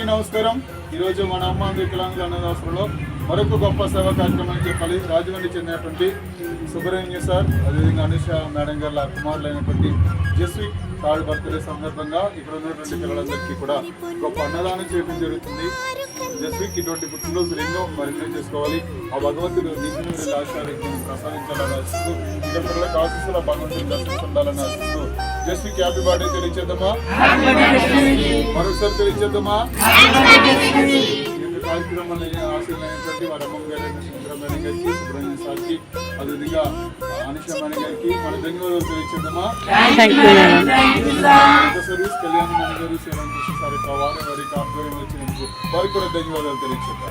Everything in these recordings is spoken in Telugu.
అందరికీ నమస్కారం. ఈరోజు మన అమ్మ వికలాంగుల అన్నదాసంలో మరొక గొప్ప సేవా కార్యక్రమం అని చెప్పాలి రాజమండ్రి చెందినటువంటి సుబ్రహ్మణ్య సార్ అదేవిధంగా అనుష మేడం గారి కుమారులైనటువంటి జస్విక్ థర్డ్ బర్త్డే సందర్భంగా ఇక్కడ ఉన్నటువంటి పిల్లలందరికీ కూడా గొప్ప అన్నదానం చేయడం జరుగుతుంది. జస్విక్ ఇటువంటి పుట్టినరోజులు ఎన్నో మరెన్నో చేసుకోవాలి. ఆ భగవంతుడు ఆశారీత్యం ప్రసాదించాలని ఆశిస్తూ ఇక్కడ పిల్లలకు ఆశిస్తున్న భగవంతుడు దర్శిస్తుండాలని ఆశిస్తూ జస్విక్ హ్యాపీ బర్త్డే తెలియచేద్దామా? మరొకసారి తెలియచేద్దామా? మేడం గారికి సుబ్రహ్మణ్య సార్కి అదేవిధంగా అనిష మేడం గారికి మన ధన్యవాదాలు తెలియచేద్దామా? సర్వీస్ కళ్యాణ మేడం గారు శ్రీరామ్ కృష్ణ సార్ యొక్క వారి వారికి ఆధ్వర్యం వచ్చినందుకు వారికి కూడా ధన్యవాదాలు తెలియచేద్దాం.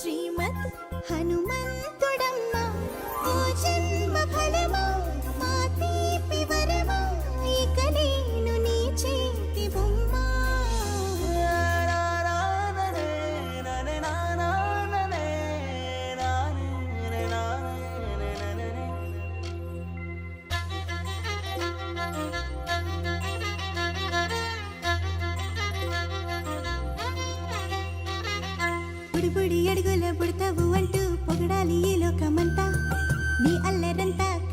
श्रीमद् हनुमन् బుడి బుడి అడుగుల పుడతావు అంటూ పొగడాలి ఈ లోకమంతా. నీ అల్లరంతా